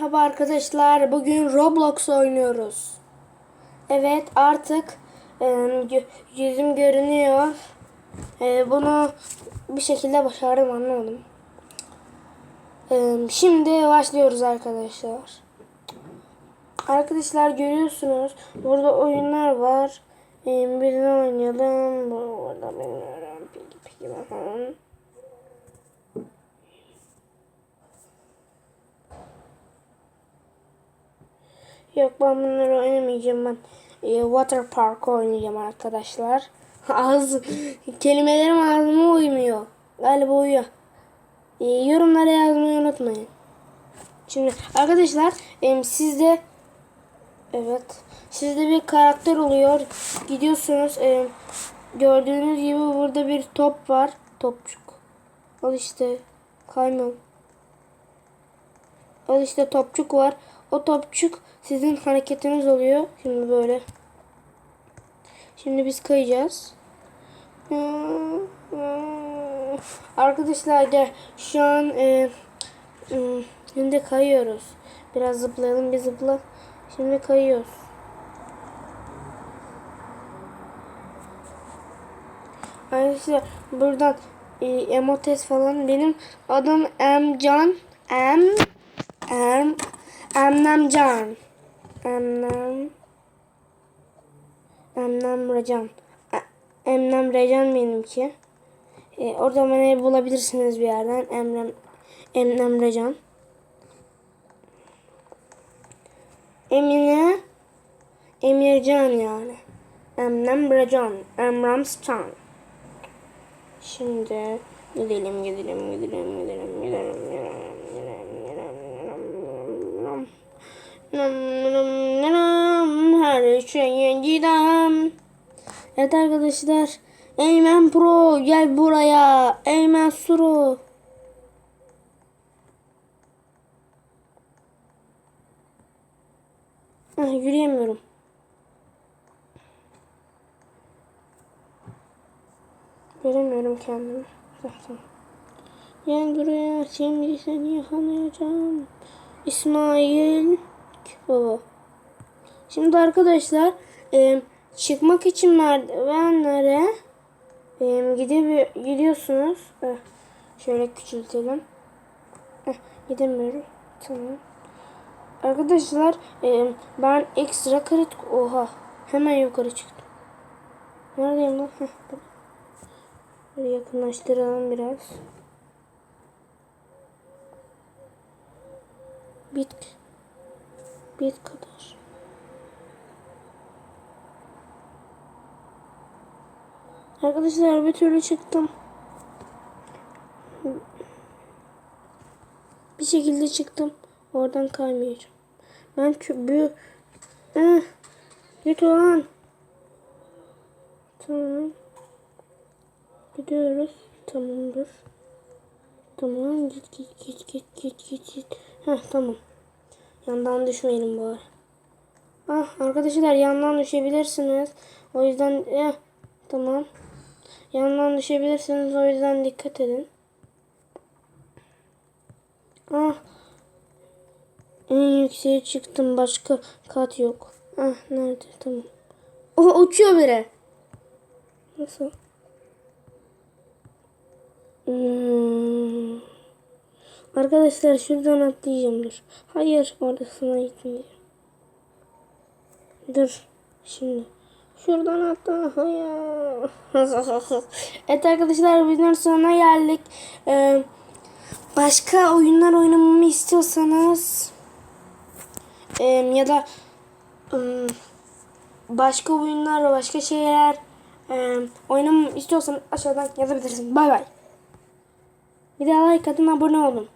Merhaba arkadaşlar. Bugün Roblox oynuyoruz. Evet artık e, yüzüm görünüyor. E, bunu bir şekilde başardım anlamadım. E, şimdi başlıyoruz arkadaşlar. Arkadaşlar görüyorsunuz burada oyunlar var. E, birini oynayalım. Burada bilmiyorum. Peki peki bakalım. Yok ben bunları oynamayacağım ben. E, water Park oynayacağım arkadaşlar. Ağız kelimelerim ağzıma uymuyor. Galiba uyuyor. E, yorumlara yazmayı unutmayın. Şimdi arkadaşlar e, sizde evet sizde bir karakter oluyor. Gidiyorsunuz e, gördüğünüz gibi burada bir top var. Topçuk. Al işte kayman. Al işte topçuk var. O topçuk sizin hareketiniz oluyor. Şimdi böyle. Şimdi biz kayacağız. Arkadaşlar gel. Şu an e, ım, şimdi kayıyoruz. Biraz zıplayalım bir zıpla. Şimdi kayıyoruz. Arkadaşlar buradan e, emotes falan benim adım Emcan Em Em Annem can. Annem. Annem recan. Emrem recan benimki. E, orada beni bulabilirsiniz bir yerden. Emrem Emrem recan. Emine Emircan yani. Emrem recan. Emrem stan. Şimdi gidelim gidelim gidelim gidelim gidelim gidelim. gidelim her şeye gidem. Evet arkadaşlar. Eymen Pro gel buraya. Eymen Suru. Yürüyemiyorum. Göremiyorum kendimi. Zaten. Gel buraya şimdi seni yakalayacağım. İsmail baba. Şimdi arkadaşlar e, çıkmak için merdivenlere e, gidip gidiyorsunuz. Eh, şöyle küçültelim. Eh, gidemiyorum. Tamam. Arkadaşlar e, ben ekstra kritik oha hemen yukarı çıktım. Neredeyim lan? Heh. Böyle yakınlaştıralım biraz. Bit. Bit kadar. Arkadaşlar bir türlü çıktım. Bir şekilde çıktım. Oradan kaymayacağım. Ben çubuğu... Eh, git ulan. Tamam. Gidiyoruz. Tamamdır. Tamam git git git git git git. Heh tamam. Yandan düşmeyelim bari. Ah arkadaşlar yandan düşebilirsiniz. O yüzden eh, tamam. Yandan düşebilirsiniz. O yüzden dikkat edin. Ah. En yükseğe çıktım. Başka kat yok. Ah nerede? Tamam. Oh uçuyor biri. Nasıl? Hmm. Arkadaşlar şuradan atlayacağım dur. Hayır orasına gitmeyeceğim. Dur. Şimdi. Şuradan atla. Hayır. evet arkadaşlar videonun sonuna geldik. Ee, başka oyunlar oynamamı istiyorsanız e, ya da ım, başka oyunlar başka şeyler e, oynamamı istiyorsanız aşağıdan yazabilirsiniz. Bay bay. Bir daha like atın abone olun.